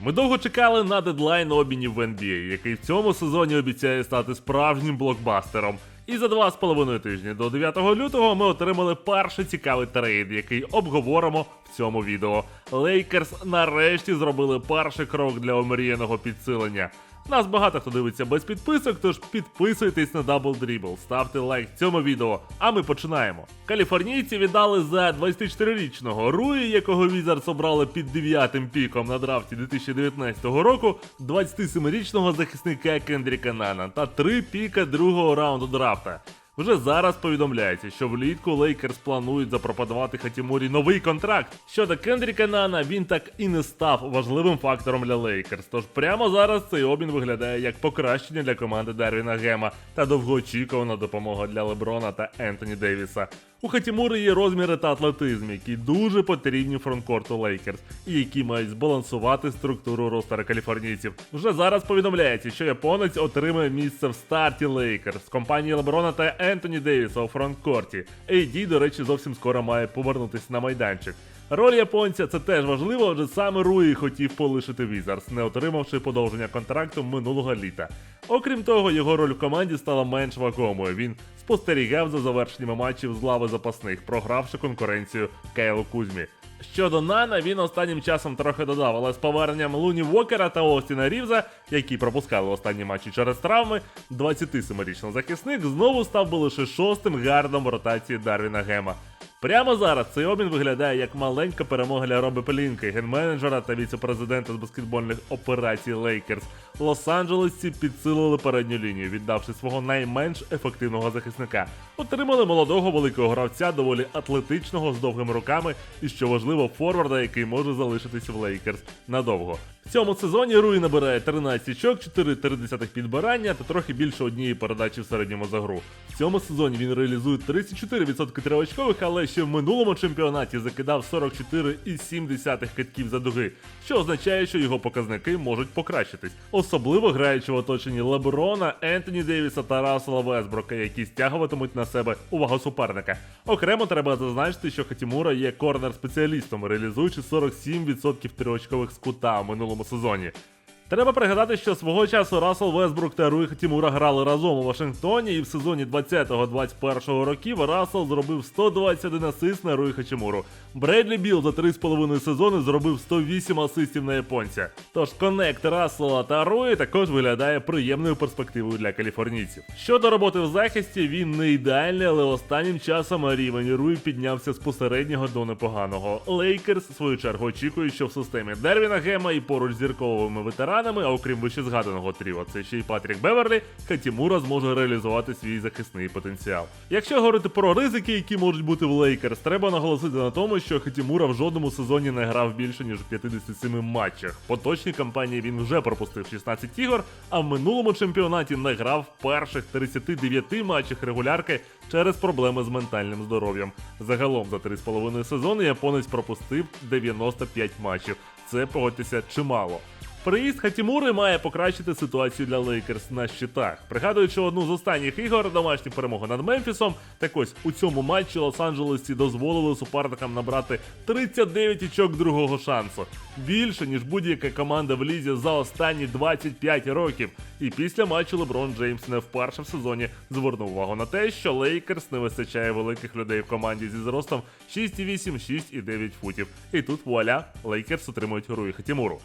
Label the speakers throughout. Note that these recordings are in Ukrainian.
Speaker 1: Ми довго чекали на дедлайн обмінів в NBA, який в цьому сезоні обіцяє стати справжнім блокбастером. І за два з половиною тижні до 9 лютого ми отримали перший цікавий трейд, який обговоримо в цьому відео. Лейкерс нарешті зробили перший крок для омріяного підсилення. Нас багато хто дивиться без підписок, тож підписуйтесь на Double Dribble, ставте лайк цьому відео, а ми починаємо. Каліфорнійці віддали за 24-річного Руї, якого Візардс обрали під дев'ятим піком на драфті 2019 року, 27-річного захисника Кендріка Нана та три піка другого раунду драфта. Вже зараз повідомляється, що влітку Лейкерс планують запропонувати Хатімурі новий контракт. Щодо Кендріка Нана, він так і не став важливим фактором для Лейкерс. Тож прямо зараз цей обмін виглядає як покращення для команди Дарвіна Гема та довгоочікувана допомога для Леброна та Ентоні Девіса. У Хатімури є розміри та атлетизм, які дуже потрібні фронткорту Лейкерс, і які мають збалансувати структуру ростера каліфорнійців. Вже зараз повідомляється, що японець отримає місце в старті Лейкерс компанії Леброна та Ентоні Девіса у фронткорті. AD, до речі, зовсім скоро має повернутися на майданчик. Роль японця це теж важливо, адже саме Руї хотів полишити Візарс, не отримавши подовження контракту минулого літа. Окрім того, його роль в команді стала менш вагомою. Він спостерігав за завершеннями матчів з лави запасних, програвши конкуренцію Кейлу Кузьмі. Щодо Нана, він останнім часом трохи додав, але з поверненням Луні Вокера та Остіна Рівза, які пропускали останні матчі через травми, 27-річний захисник знову став би лише шостим гардом в ротації Дарвіна Гема. Прямо зараз цей обмін виглядає як маленька перемога для Роби Пелінки, генменеджера та віце-президента з баскетбольних операцій Лейкерс. Лос-Анджелесці підсилили передню лінію, віддавши свого найменш ефективного захисника. Отримали молодого великого гравця, доволі атлетичного з довгими руками, і що важливо, форварда, який може залишитися в Лейкерс надовго. В цьому сезоні Руї набирає 13 очок, 4,3 підбирання та трохи більше однієї передачі в середньому за гру. В цьому сезоні він реалізує 34% триочкових, але ще в минулому чемпіонаті закидав 44,7 китків за дуги, що означає, що його показники можуть покращитись, особливо граючи в оточенні Леброна, Ентоні Девіса та Рассела Весброка, які стягуватимуть на себе увагу суперника. Окремо треба зазначити, що Хатімура є корнер-спеціалістом, реалізуючи 47% триочкових з кута в минулому сезоні. Треба пригадати, що свого часу Рассел Весбрук та Руї Хатімура грали разом у Вашингтоні, і в сезоні 20-21 років Рассел зробив 121 асист на Руї Хачимуру. Бредлі Біл за 3,5 сезони зробив 108 асистів на японця. Тож коннект Рассела та Руї також виглядає приємною перспективою для каліфорнійців. Щодо роботи в захисті, він не ідеальний, але останнім часом рівень Руї піднявся з посереднього до непоганого. Лейкерс, в свою чергу, очікують, що в системі Дервіна Гема і поруч зірковими ветеранами, а окрім вищезгаданого тріо, це ще й Патрік Беверлі, Хатімура зможе реалізувати свій захисний потенціал. Якщо говорити про ризики, які можуть бути в Лейкерс, треба наголосити на тому, що Хатімура в жодному сезоні не грав більше ніж у 57 матчах. Поточній кампанії він вже пропустив 16 ігор, а в минулому чемпіонаті не грав в перших 39 матчах регулярки через проблеми з ментальним здоров'ям. Загалом за 3,5 сезони японець пропустив 95 матчів. Це погодьтеся чимало. Приїзд Хатімури має покращити ситуацію для Лейкерс на щитах. Пригадуючи одну з останніх ігор домашню перемогу над Мемфісом, так ось у цьому матчі Лос-Анджелесці дозволили суперникам набрати 39 очок другого шансу. Більше, ніж будь-яка команда в лізі за останні 25 років. І після матчу Леброн Джеймс не вперше в сезоні звернув увагу на те, що Лейкерс не вистачає великих людей в команді зі зростом 6,8, 6,9 футів. І тут вуаля, Лейкерс отримують Руї Хатімуру.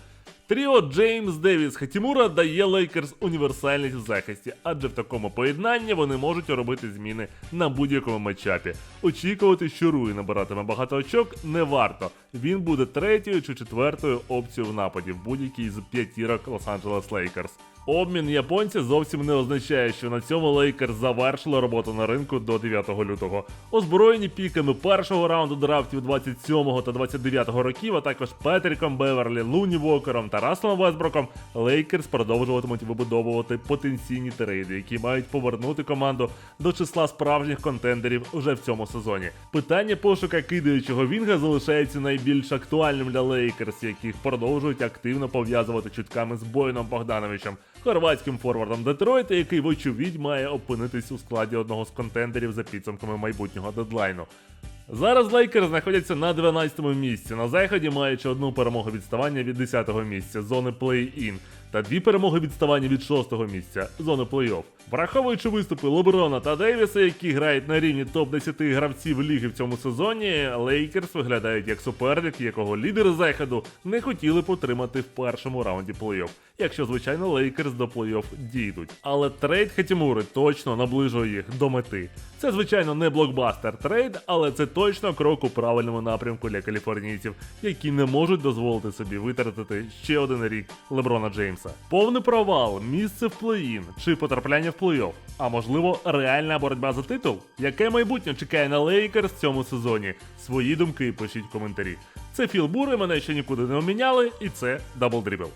Speaker 1: Тріо Джеймс Девіс Хатімура дає Лейкерс універсальність в захисті, адже в такому поєднанні вони можуть робити зміни на будь-якому матчапі. Очікувати, що Руї набиратиме багато очок, не варто. Він буде третьою чи четвертою опцією в нападі в будь-якій з п'ятірок Лос-Анджелес Лейкерс. Обмін японця зовсім не означає, що на цьому Лейкерс завершили роботу на ринку до 9 лютого. Озброєні піками першого раунду драфтів 27 та 29 років, а також Петріком Беверлі, Луні Вокером та Расселом Весброком, Лейкерс продовжуватимуть вибудовувати потенційні трейди, які мають повернути команду до числа справжніх контендерів вже в цьому сезоні. Питання пошука кидаючого Вінга залишається найбільш актуальним для Лейкерс, яких продовжують активно пов'язувати чутками з Бойном Богдановичем хорватським форвардом Детройта, який, вочевидь, має опинитись у складі одного з контендерів за підсумками майбутнього дедлайну. Зараз Лейкер знаходяться на 12-му місці на заході, маючи одну перемогу відставання від 10-го місця зони плей-ін та дві перемоги відставання від 6-го місця зони плей-офф. Враховуючи виступи Леброна та Дейвіса, які грають на рівні топ-10 гравців ліги в цьому сезоні, Лейкерс виглядають як суперник, якого лідери заходу не хотіли потримати в першому раунді плей-офф. Якщо, звичайно, Лейкерс до плей-офф дійдуть. Але трейд Хатімури точно наближує їх до мети. Це, звичайно, не блокбастер трейд, але це точно крок у правильному напрямку для каліфорнійців, які не можуть дозволити собі витратити ще один рік Леброна Джеймса. Повний провал, місце в плей-ін чи потрапляння в плей-офф. А можливо, реальна боротьба за титул? Яке майбутнє чекає на Лейкерс в цьому сезоні? Свої думки пишіть в коментарі. Це Філ Бури, мене ще нікуди не обміняли, і це Дабл Дрібл.